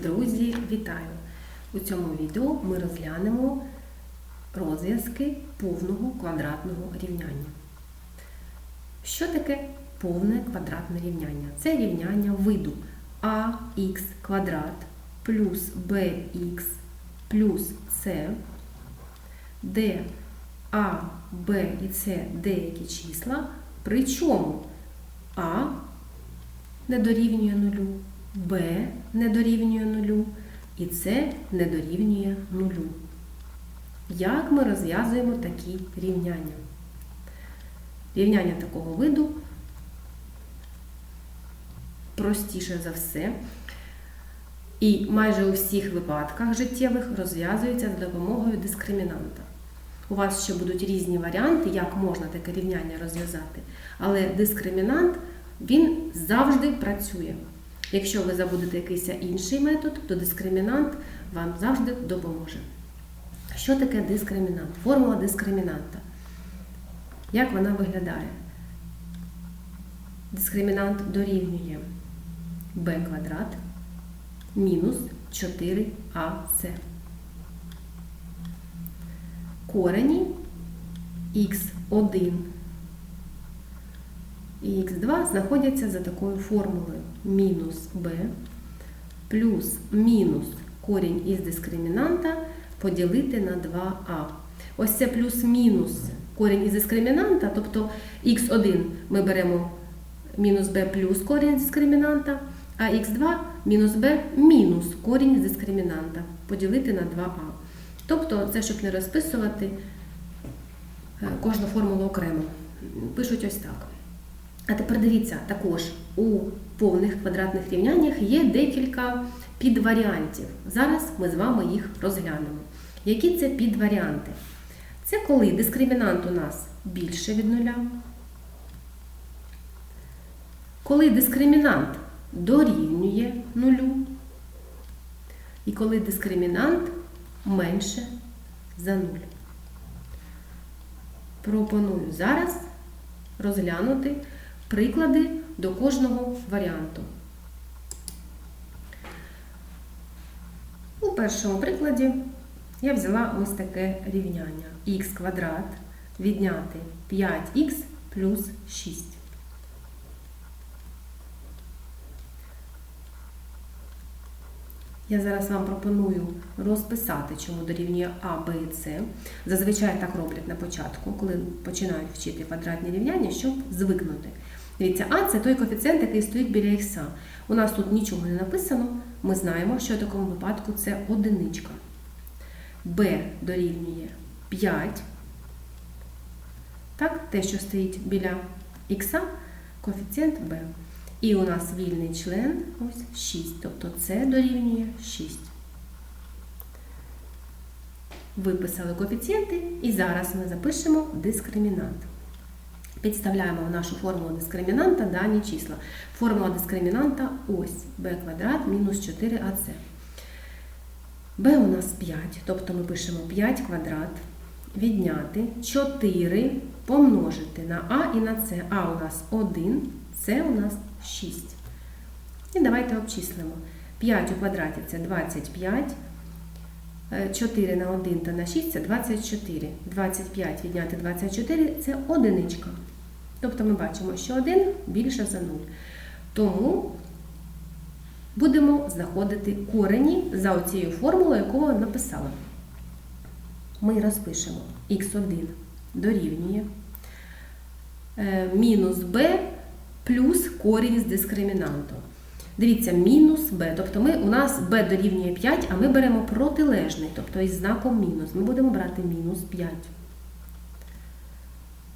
Друзі, вітаю! У цьому відео ми розглянемо розв'язки повного квадратного рівняння. Що таке повне квадратне рівняння? Це рівняння виду ax квадрат плюс bx плюс c, де а, Б і С деякі числа, причому А не дорівнює нулю, Б не дорівнює нулю і С не дорівнює нулю. Як ми розв'язуємо такі рівняння? Рівняння такого виду простіше за все. І майже у всіх випадках життєвих розв'язується за допомогою дискримінанта. У вас ще будуть різні варіанти, як можна таке рівняння розв'язати. Але дискримінант він завжди працює. Якщо ви забудете якийсь інший метод, то дискримінант вам завжди допоможе. Що таке дискримінант? Формула дискримінанта. Як вона виглядає? Дискримінант дорівнює b квадрат мінус 4ac. Корені х1 і х2 знаходяться за такою формулою мінус b плюс мінус корінь із дискримінанта поділити на 2а. Ось це плюс-мінус корінь із дискримінанта, тобто х1 ми беремо мінус b плюс корінь з дискримінанта, а х2 мінус b мінус корінь з дискримінанта поділити на 2а. Тобто, це щоб не розписувати е, кожну формулу окремо. Пишуть ось так. А тепер дивіться, також у повних квадратних рівняннях є декілька підваріантів. Зараз ми з вами їх розглянемо. Які це підваріанти? Це коли дискримінант у нас більше від нуля, коли дискримінант дорівнює нулю, і коли дискримінант менше за 0. Пропоную зараз розглянути приклади до кожного варіанту. У першому прикладі я взяла ось таке рівняння х квадрат відняти 5х плюс 6. Я зараз вам пропоную розписати, чому дорівнює А, Б і С. Зазвичай так роблять на початку, коли починають вчити квадратні рівняння, щоб звикнути. Дивіться, А це той коефіцієнт, який стоїть біля х. У нас тут нічого не написано. Ми знаємо, що в такому випадку це одиничка. Б дорівнює 5. Так, те, що стоїть біля х, коефіцієнт b. І у нас вільний член ось 6, тобто це дорівнює 6. Виписали коефіцієнти і зараз ми запишемо дискримінант. Підставляємо в нашу формулу дискримінанта дані числа. Формула дискримінанта ось b квадрат мінус 4ac. b у нас 5, тобто ми пишемо 5 квадрат, відняти 4 помножити на а і на c. А у нас 1, це у нас 6. І давайте обчислимо. 5 у квадраті це 25. 4 на 1 та на 6 це 24. 25 відняти 24 це одиничка. Тобто ми бачимо, що 1 більше за 0. Тому будемо знаходити корені за оцією формулою, яку ми написали. Ми розпишемо х1 дорівнює мінус b плюс корінь з дискримінанту. Дивіться, мінус b. Тобто ми, у нас b дорівнює 5, а ми беремо протилежний, тобто із знаком мінус. Ми будемо брати мінус 5.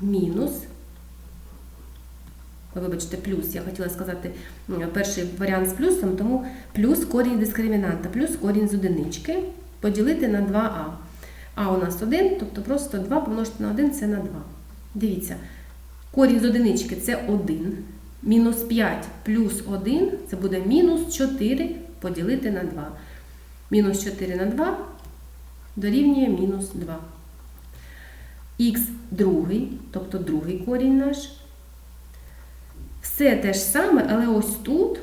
Мінус, вибачте, плюс. Я хотіла сказати перший варіант з плюсом, тому плюс корінь дискримінанта, плюс корінь з одинички поділити на 2а. А у нас 1, тобто просто 2 помножити на 1 це на 2. Дивіться. Корінь з одинички це 1. Мінус 5 плюс 1 це буде мінус 4 поділити на 2. Мінус 4 на 2 дорівнює мінус 2. Х другий, тобто другий корінь наш. Все те ж саме, але ось тут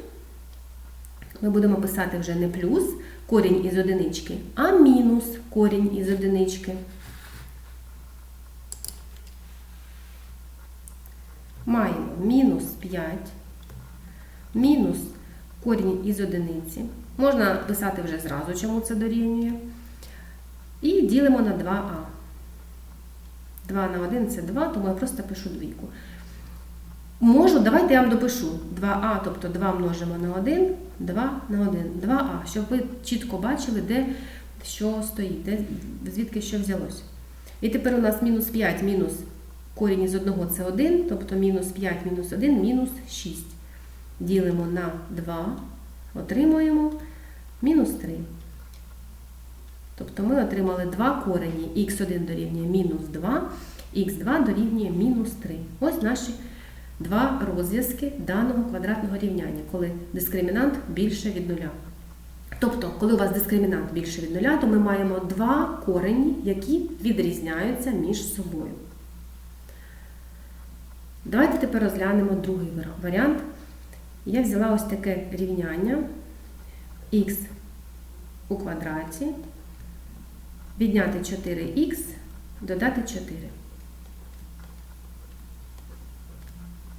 ми будемо писати вже не плюс корінь із одинички, а мінус корінь із одинички. Маємо мінус 5, мінус корінь із одиниці. Можна писати вже зразу, чому це дорівнює. І ділимо на 2а. 2 на 1 це 2, тому я просто пишу двійку. Можу, давайте я вам допишу 2а, тобто 2 множимо на 1, 2 на 1, 2а, щоб ви чітко бачили, де що стоїть, де, звідки що взялося. І тепер у нас мінус 5 мінус корінь із 1 це 1, тобто мінус 5 мінус 1 мінус 6. Ділимо на 2, отримуємо мінус 3. Тобто ми отримали два корені, х1 дорівнює мінус 2, х2 дорівнює мінус 3. Ось наші два розв'язки даного квадратного рівняння, коли дискримінант більше від нуля. Тобто, коли у вас дискримінант більше від нуля, то ми маємо два корені, які відрізняються між собою. Давайте тепер розглянемо другий варіант. Я взяла ось таке рівняння х у квадраті, відняти 4х, додати 4.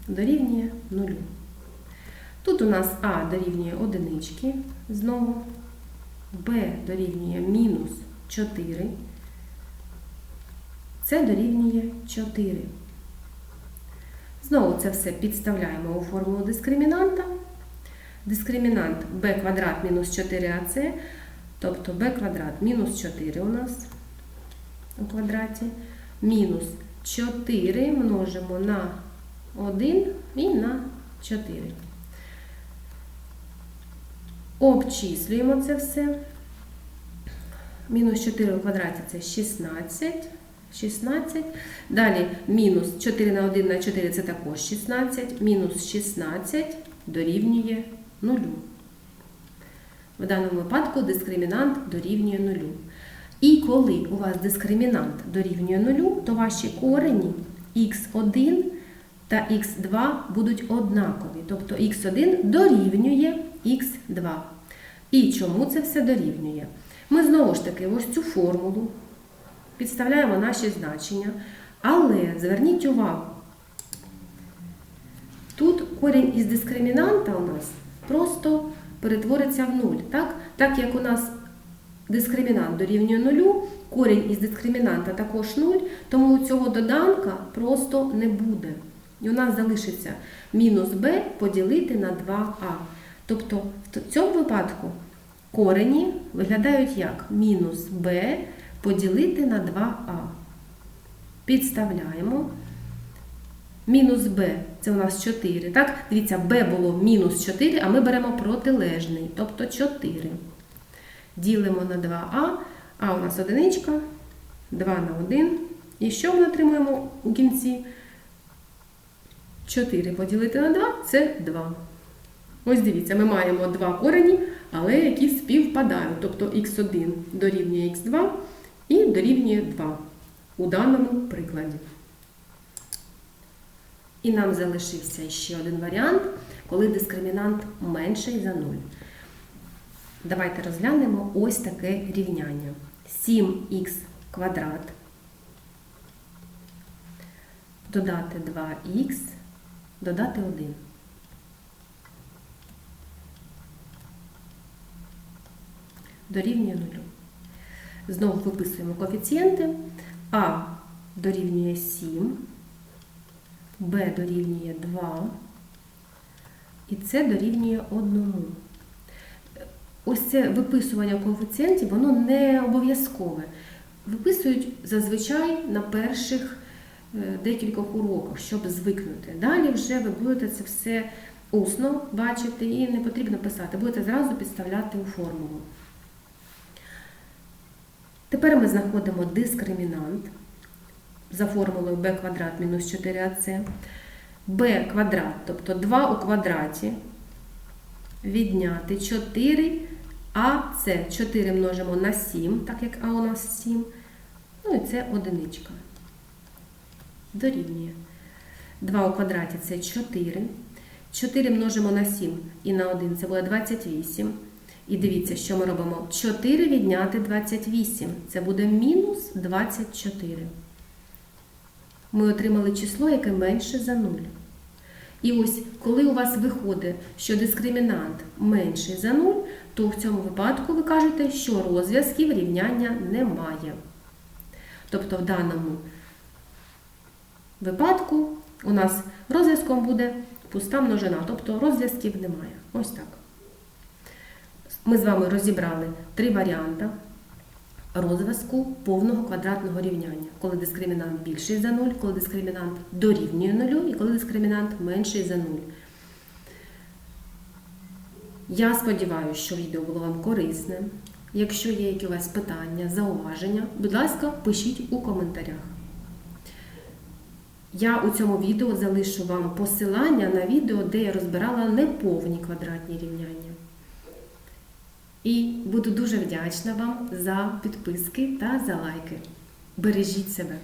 Дорівнює 0. Тут у нас А дорівнює одинички, знову, Б дорівнює мінус 4, С дорівнює 4. Знову це все підставляємо у формулу дискримінанта. Дискримінант b квадрат мінус 4ac, тобто b квадрат мінус 4 у нас у квадраті, мінус 4 множимо на 1 і на 4. Обчислюємо це все. Мінус 4 у квадраті це 16. 16. Далі мінус 4 на 1 на 4 це також 16. Мінус 16 дорівнює 0. В даному випадку дискримінант дорівнює 0. І коли у вас дискримінант дорівнює 0, то ваші корені х1 та х2 будуть однакові. Тобто х1 дорівнює х2. І чому це все дорівнює? Ми знову ж таки ось цю формулу підставляємо наші значення, але зверніть увагу, тут корінь із дискримінанта у нас просто перетвориться в нуль. Так, так як у нас дискримінант дорівнює нулю, корінь із дискримінанта також 0, тому цього доданка просто не буде. І у нас залишиться мінус b поділити на 2а. Тобто в цьому випадку корені виглядають як мінус b поділити на 2а. Підставляємо. Мінус b це у нас 4. Так? Дивіться, b було мінус 4, а ми беремо протилежний, тобто 4. Ділимо на 2а, а у нас одиничка, 2 на 1. І що ми отримуємо у кінці? 4 поділити на 2 це 2. Ось дивіться, ми маємо два корені, але які співпадають. Тобто х1 дорівнює х2 і дорівнює 2 у даному прикладі. І нам залишився ще один варіант, коли дискримінант менший за 0. Давайте розглянемо ось таке рівняння. 7х квадрат додати 2х, додати 1. Дорівнює 0. Знову виписуємо коефіцієнти. А дорівнює 7, Б дорівнює 2, і С дорівнює 1. Ось це виписування коефіцієнтів, воно не обов'язкове. Виписують зазвичай на перших декількох уроках, щоб звикнути. Далі вже ви будете це все усно бачити і не потрібно писати, будете зразу підставляти у формулу. Тепер ми знаходимо дискримінант за формулою b квадрат мінус 4ac. b квадрат, тобто 2 у квадраті, відняти 4 а це 4 множимо на 7, так як А у нас 7. Ну і це одиничка. Дорівнює. 2 у квадраті це 4. 4 множимо на 7 і на 1 це буде 28. І дивіться, що ми робимо. 4 відняти 28. Це буде мінус 24. Ми отримали число, яке менше за 0. І ось, коли у вас виходить, що дискримінант менший за 0, то в цьому випадку ви кажете, що розв'язків рівняння немає. Тобто в даному випадку у нас розв'язком буде пуста множина, тобто розв'язків немає. Ось так. Ми з вами розібрали три варіанти розв'язку повного квадратного рівняння, коли дискримінант більший за 0, коли дискримінант дорівнює 0 і коли дискримінант менший за 0. Я сподіваюся, що відео було вам корисне. Якщо є якісь питання, зауваження, будь ласка, пишіть у коментарях. Я у цьому відео залишу вам посилання на відео, де я розбирала неповні квадратні рівняння. І буду дуже вдячна вам за підписки та за лайки. Бережіть себе!